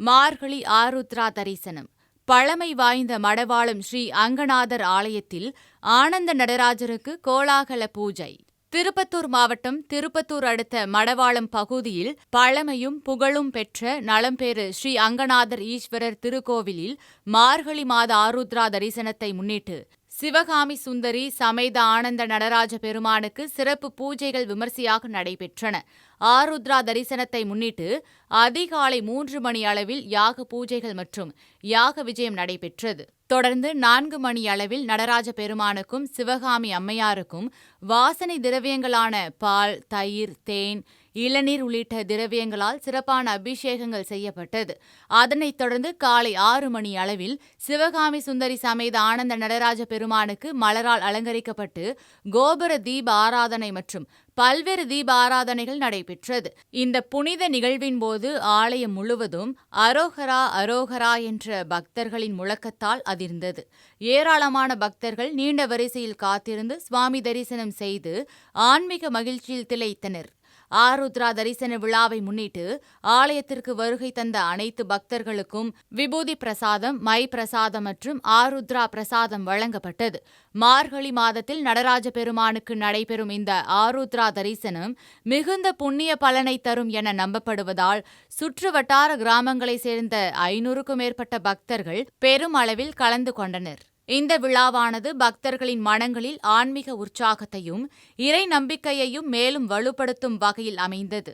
மார்கழி ஆருத்ரா தரிசனம் பழமை வாய்ந்த மடவாளம் ஸ்ரீ அங்கநாதர் ஆலயத்தில் ஆனந்த நடராஜருக்கு கோலாகல பூஜை. திருப்பத்தூர் மாவட்டம் திருப்பத்தூர் அடுத்த மடவாளம் பகுதியில் பழமையும் புகழும் பெற்ற நலம்பேறு ஸ்ரீ அங்கநாதர் ஈஸ்வரர் திருக்கோவிலில் மார்கழி மாத ஆருத்ரா தரிசனத்தை முன்னிட்டு சிவகாமி சுந்தரி சமேத ஆனந்த நடராஜ பெருமானுக்கு சிறப்பு பூஜைகள் விமர்சையாக நடைபெற்றன. ஆருத்ரா தரிசனத்தை முன்னிட்டு அதிகாலை மூன்று மணி அளவில் யாக பூஜைகள் மற்றும் யாக விஜயம் நடைபெற்றது. தொடர்ந்து நான்கு மணி அளவில் நடராஜ பெருமானுக்கும் சிவகாமி அம்மையாருக்கும் வாசனை திரவியங்களான பால் தயிர் தேன் இளநீர் உள்ளிட்ட திரவியங்களால் சிறப்பான அபிஷேகங்கள் செய்யப்பட்டது. அதனைத் தொடர்ந்து காலை ஆறு மணி அளவில் சிவகாமி சுந்தரி சமேத ஆனந்த நடராஜ பெருமானுக்கு மலரால் அலங்கரிக்கப்பட்டு கோபுர தீப ஆராதனை மற்றும் பல்வேறு தீப ஆராதனைகள் நடைபெற்றது. இந்த புனித நிகழ்வின் போது ஆலயம் முழுவதும் அரோகரா அரோகரா என்ற பக்தர்களின் முழக்கத்தால் அதிர்ந்தது. ஏராளமான பக்தர்கள் நீண்ட வரிசையில் காத்திருந்து சுவாமி தரிசனம் செய்து ஆன்மீக மகிழ்ச்சியில் திளைத்தனர். ஆருத்ரா தரிசன விழாவை முன்னிட்டு ஆலயத்திற்கு வருகை தந்த அனைத்து பக்தர்களுக்கும் விபூதி பிரசாதம் மை பிரசாதம் மற்றும் ஆருத்ரா பிரசாதம் வழங்கப்பட்டது. மார்கழி மாதத்தில் நடராஜ பெருமானுக்கு நடைபெறும் இந்த ஆருத்ரா தரிசனம் மிகுந்த புண்ணிய பலனை தரும் என நம்பப்படுவதால் சுற்று வட்டார கிராமங்களைச் சேர்ந்த ஐநூறுக்கும் மேற்பட்ட பக்தர்கள் பெரும் அளவில் கலந்து கொண்டனர். இந்த விழாவானது பக்தர்களின் மனங்களில் ஆன்மீக உற்சாகத்தையும் இறை நம்பிக்கையையும் மேலும் வலுப்படுத்தும் வகையில் அமைந்தது.